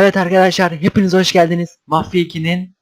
Evet arkadaşlar hepiniz hoş geldiniz. Mafya 2'nin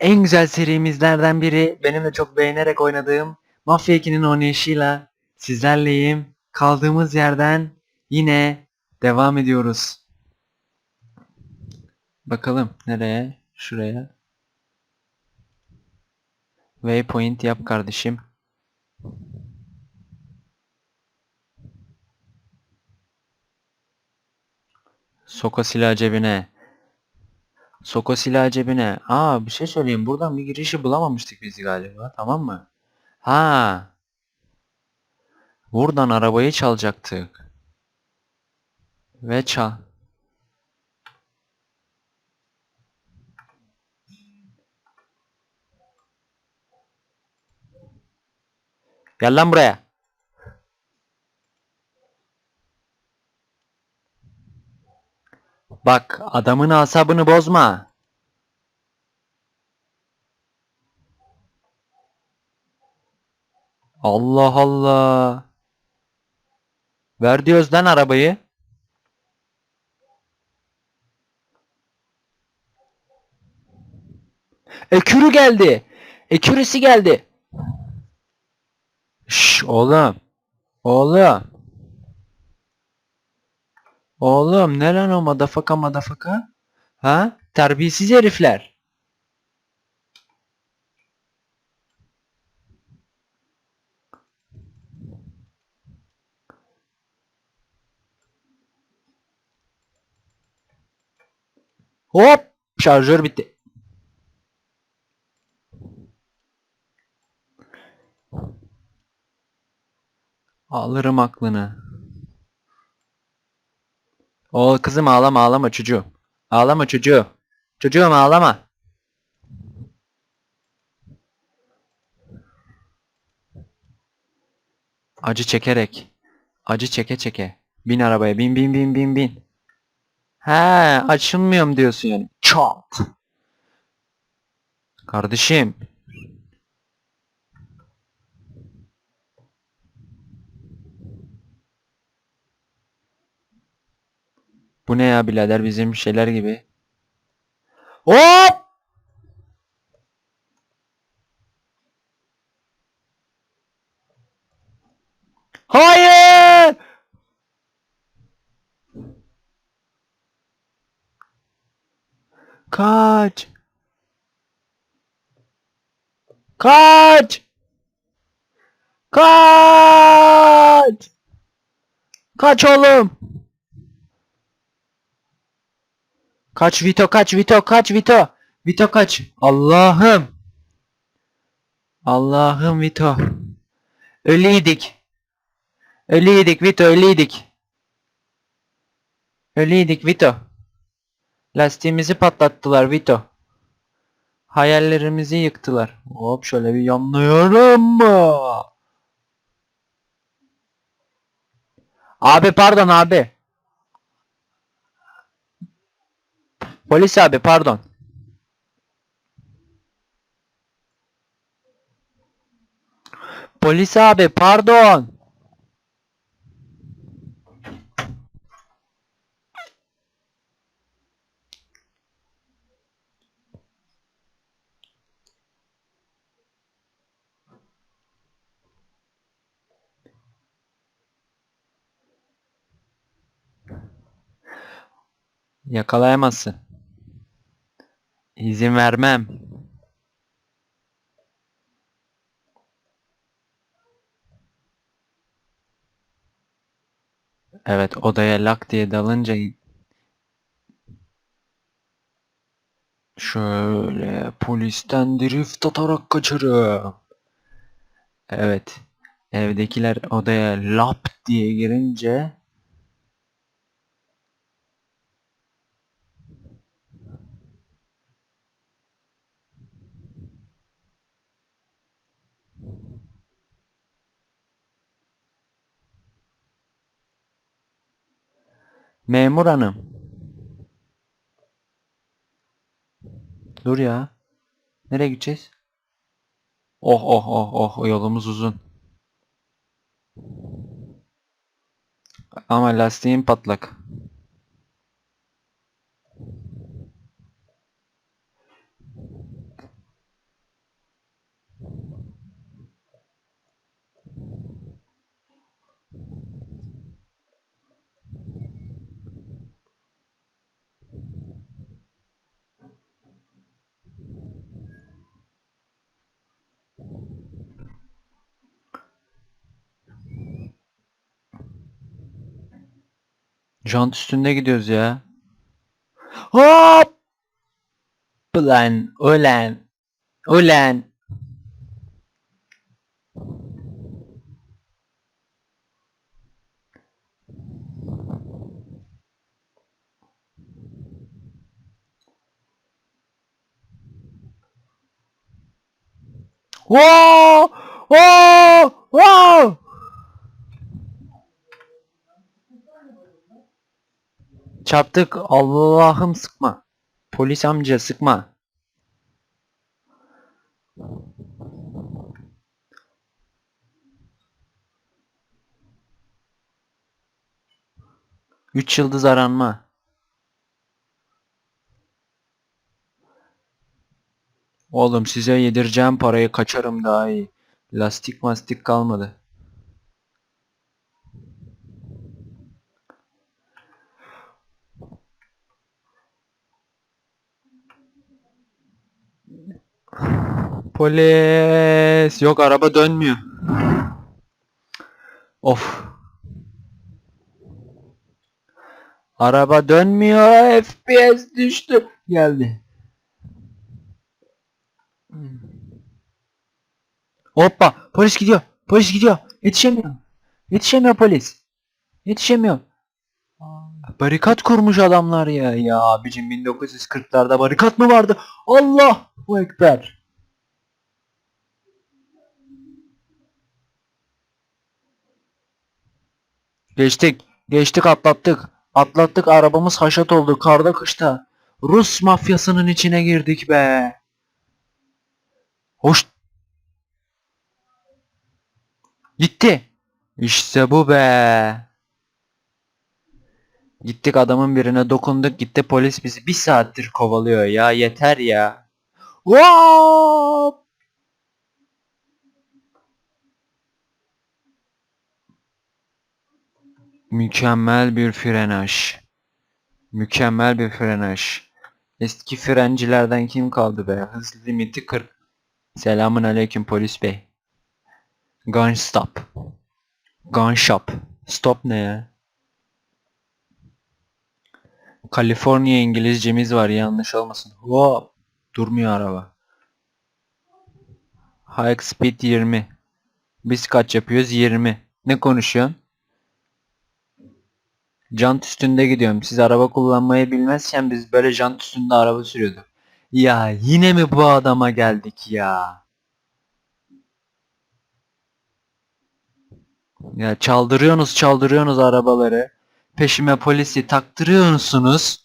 en güzel serimizlerden biri benim de çok beğenerek oynadığım Mafya 2'nin oynayışıyla sizlerleyim. Kaldığımız yerden yine devam ediyoruz. Bakalım nereye? Şuraya. Waypoint yap kardeşim. Soka silah cebine. Soka silah cebine. Aa bir şey söyleyeyim. Buradan bir girişi bulamamıştık biz galiba. Tamam mı? Ha. Buradan arabayı çalacaktık. Ve çal. Gel lan buraya. Bak adamın asabını bozma. Allah Allah. Ver diyoruz arabayı. Ekürü geldi. Ekürüsü geldi. Şş oğlum. Oğlum. Oğlum ne lan o madafaka madafaka? Ha? Terbiyesiz herifler. Hop! Şarjör bitti. Alırım aklını. O kızım ağlama ağlama çocuğum. Ağlama çocuğum. Çocuğum ağlama. Acı çekerek. Acı çeke çeke. Bin arabaya bin bin bin bin bin. He açılmıyorum diyorsun yani. Çat. Kardeşim. Bu ne ya birader bizim şeyler gibi. Hop! Hayır! Kaç! Kaç! Kaç! Kaç oğlum! Kaç Vito kaç Vito kaç Vito. Vito kaç. Allah'ım. Allah'ım Vito. Ölüydik. Ölüydik Vito ölüydik. Ölüydik Vito. Lastiğimizi patlattılar Vito. Hayallerimizi yıktılar. Hop şöyle bir yanlıyorum mu? Abi pardon abi. Polis abi pardon. Polis abi pardon. Yakalayamazsın. İzin vermem. Evet odaya lak diye dalınca şöyle polisten drift atarak kaçarım. Evet. Evdekiler odaya lap diye girince Memur hanım. Dur ya. Nereye gideceğiz? Oh oh oh oh yolumuz uzun. Ama lastiğim patlak. Jant üstünde gidiyoruz ya. Hop! Ulan, ulan, ulan. Whoa! Whoa! Whoa! Çarptık. Allah'ım sıkma. Polis amca sıkma. Üç yıldız aranma. Oğlum size yedireceğim parayı kaçarım daha iyi. Lastik mastik kalmadı. Polis. Yok araba dönmüyor. Of. Araba dönmüyor. FPS düştü. Geldi. Hoppa. Polis gidiyor. Polis gidiyor. Yetişemiyor. Yetişemiyor polis. Yetişemiyor. Barikat kurmuş adamlar ya. Ya abicim 1940'larda barikat mı vardı? Allah bu ekber. Geçtik. Geçtik atlattık. Atlattık arabamız haşat oldu karda kışta. Rus mafyasının içine girdik be. Hoş. Gitti. İşte bu be. Gittik adamın birine dokunduk gitti polis bizi bir saattir kovalıyor ya yeter ya. Hop! Mükemmel bir frenaj. Mükemmel bir frenaj. Eski frencilerden kim kaldı be? Hız limiti 40. Selamun aleyküm polis bey. Gun stop. Gun shop. Stop ne ya? Kaliforniya İngilizcemiz var yanlış olmasın. Hop. Durmuyor araba. High speed 20. Biz kaç yapıyoruz? 20. Ne konuşuyorsun? Jant üstünde gidiyorum. Siz araba kullanmayı bilmezken biz böyle jant üstünde araba sürüyorduk. Ya yine mi bu adama geldik ya? Ya çaldırıyorsunuz çaldırıyorsunuz arabaları. Peşime polisi taktırıyorsunuz.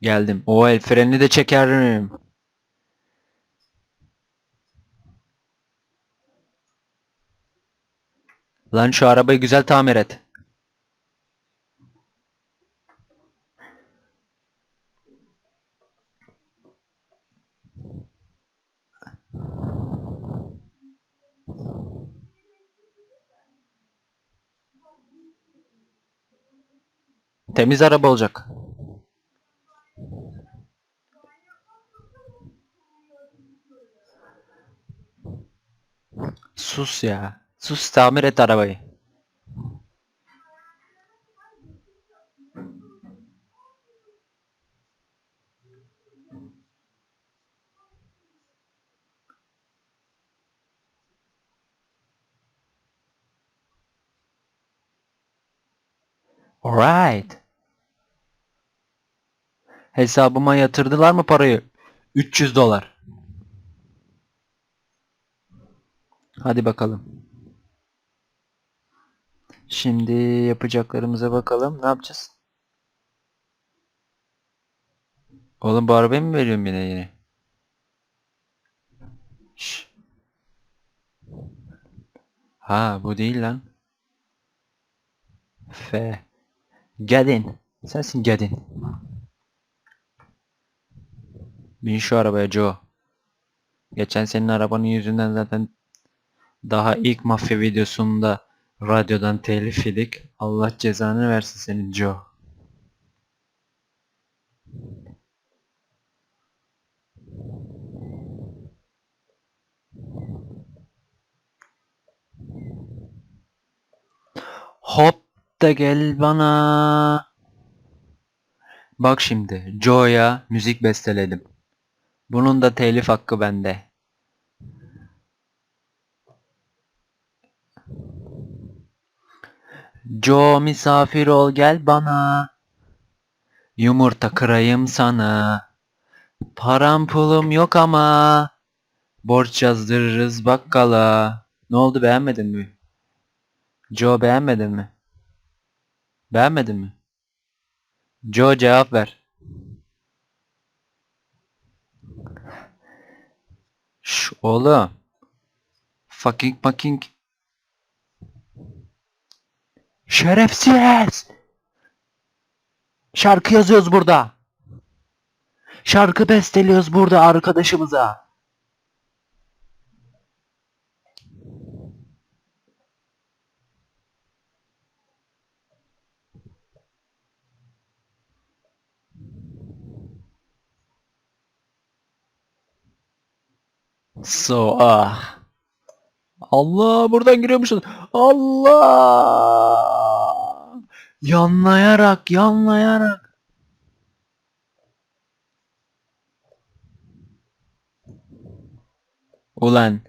Geldim. O el freni de çekerim. Lan şu arabayı güzel tamir et. Temiz araba olacak. Sus ya. Sus tamir et arabayı. Alright. Hesabıma yatırdılar mı parayı? 300 dolar. Hadi bakalım. Şimdi yapacaklarımıza bakalım. Ne yapacağız? Oğlum bu arabayı mı veriyorum yine yine? Şş. Ha bu değil lan. F. Gelin. Sensin gelin. Bin şu arabaya Joe. Geçen senin arabanın yüzünden zaten daha ilk mafya videosunda Radyodan telif yedik. Allah cezanı versin senin Joe. Hop da gel bana. Bak şimdi Joe'ya müzik besteledim. Bunun da telif hakkı bende. Joe misafir ol gel bana. Yumurta kırayım sana. Param pulum yok ama. Borç yazdırırız bakkala. Ne oldu beğenmedin mi? Joe beğenmedin mi? Beğenmedin mi? Joe cevap ver. Şş oğlum. Fucking fucking. Şerefsiz. Şarkı yazıyoruz burada. Şarkı besteliyoruz burada arkadaşımıza. So ah. Allah buradan giriyormuşuz. Allah. Yanlayarak yanlayarak. Ulan.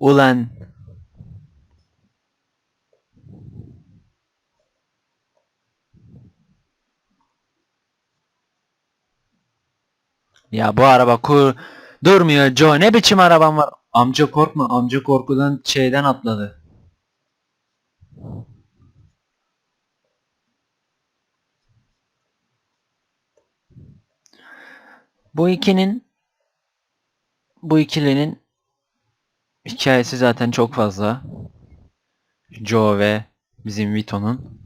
Ulan. Ya bu araba kur durmuyor Joe ne biçim araban var? Amca korkma amca korkudan şeyden atladı. Bu ikinin bu ikilinin hikayesi zaten çok fazla. Joe ve bizim Vito'nun.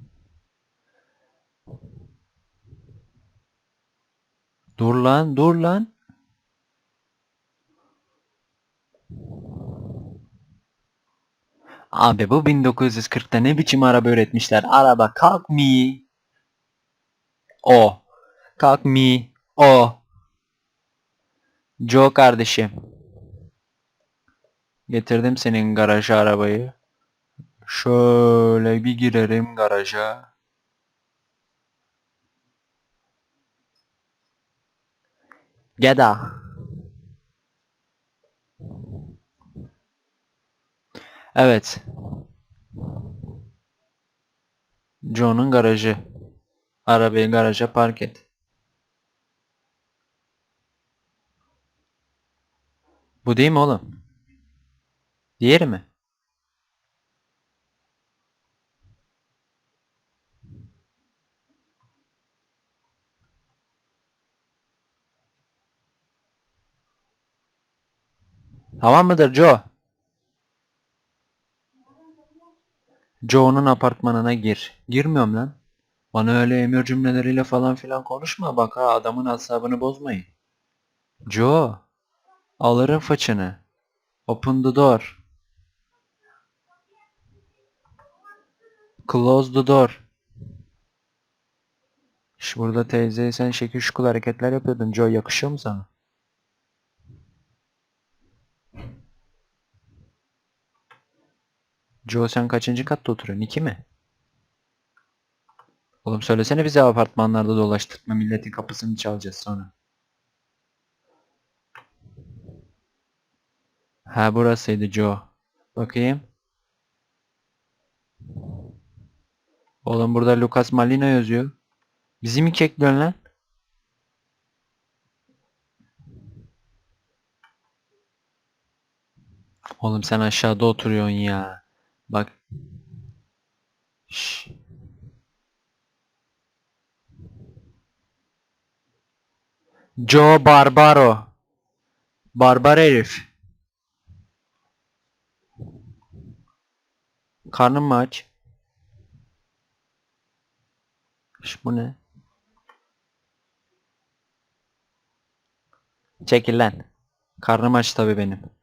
Dur lan dur lan. Abi bu 1940'ta ne biçim araba üretmişler? Araba kalk mi? O. Kalk mi? O. Joe kardeşim. Getirdim senin garaja arabayı. Şöyle bir girerim garaja. Geda. Evet. Joe'nun garajı. Arabayı garaja park et. Bu değil mi oğlum? Diğeri mi? Tamam mıdır Joe? Joe'nun apartmanına gir. Girmiyorum lan. Bana öyle emir cümleleriyle falan filan konuşma bak ha adamın asabını bozmayın. Joe. Alırım fıçını. Open the door. Close the door. Şş, burada teyze sen şekil şukul hareketler yapıyordun. Joe yakışıyor mu sana? Joe sen kaçıncı katta oturuyorsun? İki mi? Oğlum söylesene bize apartmanlarda dolaştırma milletin kapısını çalacağız sonra. Ha burasıydı Joe. Bakayım. Oğlum burada Lucas Malina yazıyor. Bizi mi kekliyorsun lan? Oğlum sen aşağıda oturuyorsun ya. Bak. Şş. Joe Barbaro. Barbar herif. Karnın mı aç? Şş, bu ne? Çekil lan. Karnım aç tabii benim.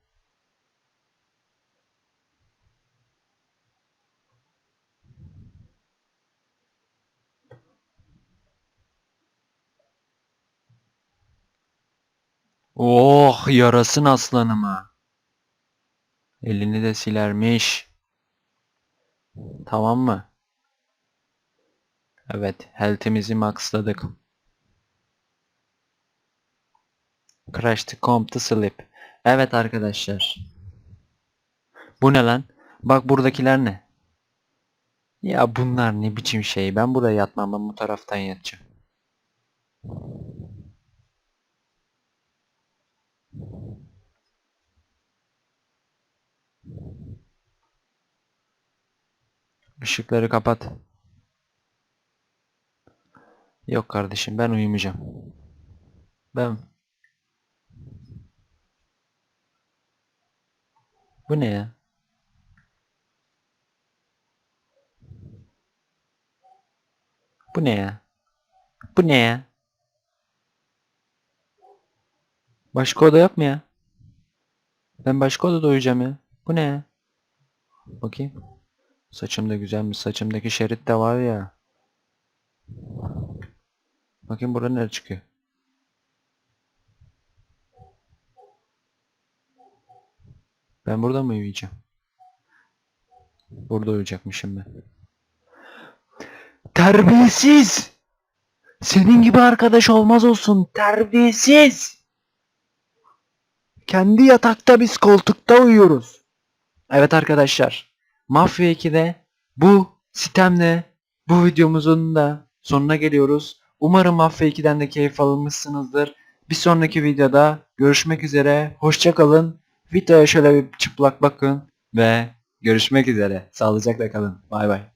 Yarasın aslanıma. Elini de silermiş. Tamam mı? Evet, health'imizi maxladık. Crash to come to sleep. Evet arkadaşlar. Bu ne lan? Bak buradakiler ne? Ya bunlar ne biçim şey? Ben buraya yatmam. Ben bu taraftan yatacağım. Işıkları kapat. Yok kardeşim ben uyumayacağım. Ben... Bu ne ya? Bu ne ya? Bu ne ya? Başka oda yok mu ya? Ben başka odada uyuyacağım ya. Bu ne ya? Bakayım. Saçım da güzelmiş. Saçımdaki şerit de var ya. Bakayım burada nereye çıkıyor? Ben burada mı uyuyacağım? Burada uyuyacakmışım ben. Terbiyesiz! Senin gibi arkadaş olmaz olsun. Terbiyesiz! Kendi yatakta biz koltukta uyuyoruz. Evet arkadaşlar. Mafya 2'de bu sitemle bu videomuzun da sonuna geliyoruz. Umarım Mafya 2'den de keyif almışsınızdır. Bir sonraki videoda görüşmek üzere. Hoşça kalın. Videoya şöyle bir çıplak bakın ve görüşmek üzere. Sağlıcakla kalın. Bay bay.